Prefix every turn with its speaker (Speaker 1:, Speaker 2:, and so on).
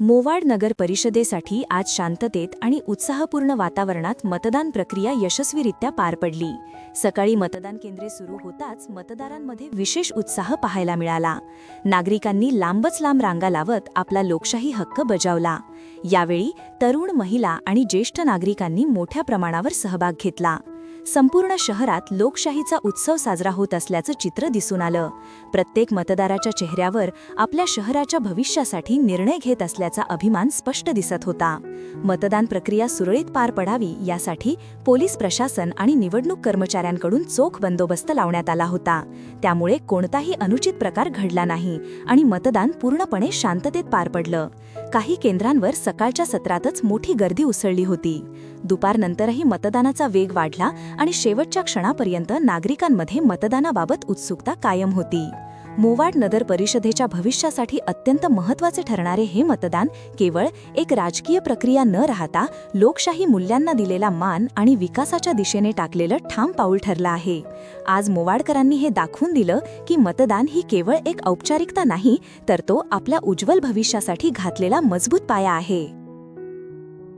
Speaker 1: मोवाड नगर परिषदेसाठी आज शांततेत आणि उत्साहपूर्ण वातावरणात मतदान प्रक्रिया यशस्वीरित्या पार पडली. सकाळी मतदान केंद्रे सुरू होताच मतदारांमध्ये विशेष उत्साह पाहायला मिळाला. नागरिकांनी लांबच लांब रांगा लावत आपला लोकशाही हक्क बजावला. यावेळी तरुण महिला आणि ज्येष्ठ नागरिकांनी मोठ्या प्रमाणावर सहभाग घेतला. संपूर्ण शहरात लोकशाहीचा उत्सव साजरा होत असल्याचं चित्र दिसून आलं. प्रत्येक मतदाराच्या चेहऱ्यावर आपल्या शहराच्या भविष्यासाठी निर्णय घेत असल्याचा अभिमान स्पष्ट दिसत होता. मतदान प्रक्रिया सुरळीत पार पडावी यासाठी पोलीस प्रशासन आणि निवडणूक कर्मचाऱ्यांकडून चोख बंदोबस्त लावण्यात आला होता. त्यामुळे कोणताही अनुचित प्रकार घडला नाही आणि मतदान पूर्णपणे शांततेत पार पडलं. काही केंद्रांवर सकाळच्या सत्रातच मोठी गर्दी उसळली होती. दुपारनंतरही मतदानाचा वेग वाढला आणि शेवटच्या क्षणापर्यंत नागरिकांमध्ये मतदानाबाबत उत्सुकता कायम होती. मोवाड नगर परिषदेच्या भविष्यासाठी अत्यंत महत्त्वाचे ठरणारे हे मतदान केवळ एक राजकीय प्रक्रिया न राहता लोकशाही मूल्यांना दिलेला मान आणि विकासाच्या दिशेने टाकलेलं ठाम पाऊल ठरलं आहे. आज मोवाडकरांनी हे दाखवून दिलं की मतदान ही केवळ एक औपचारिकता नाही तर तो आपल्या उज्ज्वल भविष्यासाठी घातलेला मजबूत पाया आहे.